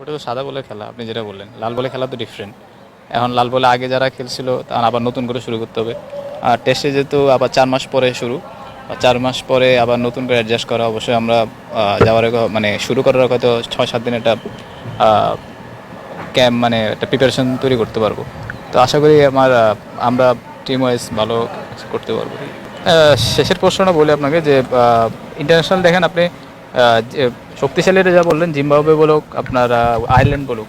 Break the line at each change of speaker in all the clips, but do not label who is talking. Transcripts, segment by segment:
ওটা তো সাদা বলে খেলা, আপনি যেটা বললেন। লাল বলে খেলা তো ডিফারেন্ট এখন লাল বলে আগে যারা খেলছিল তারা আবার নতুন করে শুরু করতে হবে। আর টেস্টে যেহেতু আবার চার মাস পরে শুরু চার মাস পরে আবার নতুন করে অ্যাডজাস্ট করা, অবশ্যই আমরা যাওয়ার মানে শুরু করার হয়তো ছয় সাত দিন একটা ক্যাম্প মানে একটা প্রিপারেশন তৈরি করতে পারব। তো আশা করি আমার আমরা টিম ওয়াইজ ভালো করতে পারব। শেষের প্রশ্নটা বলি আপনাকে যে ইন্টারন্যাশনাল দেখেন আপনি শক্তিশালীরা যা বললেন জিম্বাবুয়ে বলুক আপনার আয়ারল্যান্ড বলুক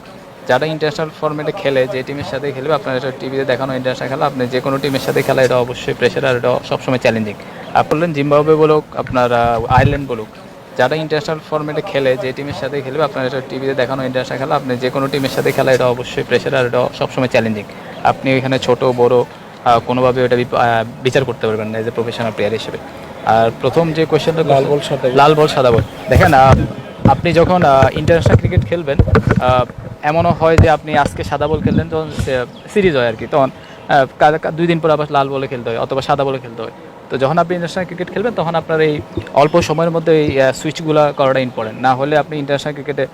যারা ইন্টারন্যাশনাল ফর্মেটে খেলে যে টিমের সাথে খেলবে আপনার এটা টিভিতে দেখানো ইন্টারন্যাশনাল খেলা আপনি যে কোনো টিমের সাথে খেলা এটা অবশ্যই প্রেশার আর এটা সবসময় চ্যালেঞ্জিং আর বললেন জিম্বাবুয়ে বলুক আপনার আয়ারল্যান্ড বলুক যারা ইন্টারন্যাশনাল ফর্মেটে খেলে যে টিমের সাথে খেলবে আপনার এটা টিভিতে দেখানো ইন্টারন্যাশনাল খেলা আপনি যে কোনো টিমের সাথে খেলা এটা অবশ্যই প্রেশার আর এটা সবসময় চ্যালেঞ্জিং আপনি এখানে ছোট বড় কোনোভাবে আহ, বিচার করতে পারবেন না এজ এ প্রফেশনাল প্লেয়ার হিসেবে। আর প্রথম যে কোয়েশ্চেনটা লাল বল সাদা লাল বল সাদা বল। দেখেন আপনি যখন ইন্টারন্যাশনাল ক্রিকেট খেলবেন এমনও হয় যে আপনি আজকে সাদা বল খেললেন তখন সিরিজ হয় আর কি। তখন দুই দিন পর আবার লাল বলে খেলতে হয় অথবা সাদা বলে খেলতে হয়। তো যখন আপনি ইন্টারন্যাশনাল ক্রিকেট খেলবেন তখন আপনার এই অল্প সময়ের মধ্যে এই সুইচগুলো করাটা ইম্পর্টেন্ট না হলে আপনি ইন্টারন্যাশনাল ক্রিকেটে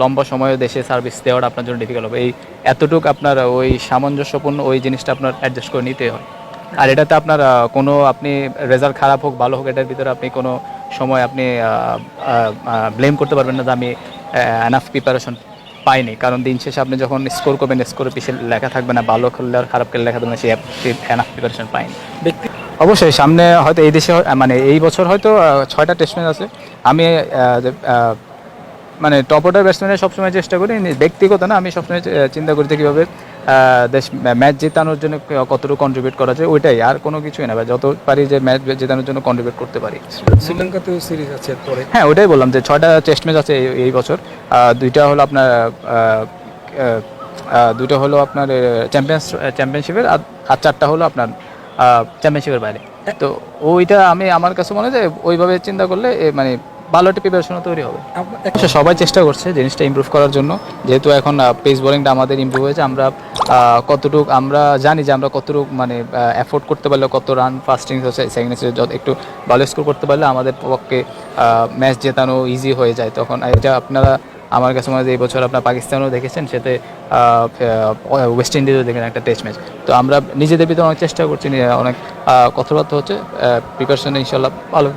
লম্বা সময়ে দেশে সার্ভিস দেওয়াটা আপনার জন্য ডিফিকাল্ট হবে। এই এতটুকু আপনার ওই সামঞ্জস্যপূর্ণ ওই জিনিসটা আপনার অ্যাডজাস্ট করে নিতে হয়। আর এটাতে আপনার কোনো আপনি রেজাল্ট খারাপ হোক ভালো হোক এটার ভিতরে আপনি কোনো সময় আপনি ব্লেম করতে পারবেন না যে আমি এনাফ প্রিপারেশন পাইনি। কারণ দিন শেষে আপনি যখন স্কোর করবেন স্কোরে পিছিয়ে লেখা থাকবে না ভালো খেললে আর খারাপ খেললে লেখা থাকবে না সে এনাফ প্রিপারেশন পাইনি।
ব্যক্তি
অবশ্যই সামনে হয়তো এই দেশে মানে এই বছর হয়তো ছয়টা টেস্ট ম্যাচ আছে। আমি মানে টপ অর্ডার ব্যাটসম্যানের সবসময় চেষ্টা করি ব্যক্তিগত না আমি সবসময় চিন্তা করি যে কীভাবে দেশ ম্যাচ জেতানোর জন্য কতটুকু কন্ট্রিবিউট করা যায় ওইটাই। আর কোনো কিছুই না যত পারি যে ম্যাচ জেতানোর জন্য কন্ট্রিবিউট করতে পারি।
শ্রীলঙ্কাতেও সিরিজ আছে পরে
হ্যাঁ ওইটাই বললাম যে ছয়টা টেস্ট ম্যাচ আছে এই- বছর। দুইটা হলো আপনার দুইটা হলো আপনার চ্যাম্পিয়ন্স চ্যাম্পিয়নশিপের আর চারটা হলো আপনার চ্যাম্পিয়নশিপের বাইরে। তো ওইটা আমি আমার কাছে মনে হয় যে ওইভাবে চিন্তা করলে মানে ভালো একটা প্রিপারেশনও তৈরি হবে। সবাই চেষ্টা করছে জিনিসটা ইমপ্রুভ করার জন্য। যেহেতু এখন পেস বোলিংটা আমাদের ইমপ্রুভ হয়েছে আমরা কতটুক আমরা জানি যে আমরা কতটুক মানে অ্যাফোর্ড করতে পারলে, কত রান ইনিংস হচ্ছে সেকেন্ড যত একটু ভালো স্কোর করতে পারলে আমাদের পক্ষে ম্যাচ জেতানো ইজি হয়ে যায়। তখন এটা আপনারা আমার কাছে মনে হয় এই বছর আপনার পাকিস্তানও দেখেছেন, সেতে ওয়েস্ট ইন্ডিজও দেখেন একটা টেস্ট ম্যাচ তো আমরা নিজেদের ভিতরে অনেক চেষ্টা করছি অনেক কথাবার্তা হচ্ছে প্রিপারেশনে ইনশাল্লাহ ভালো।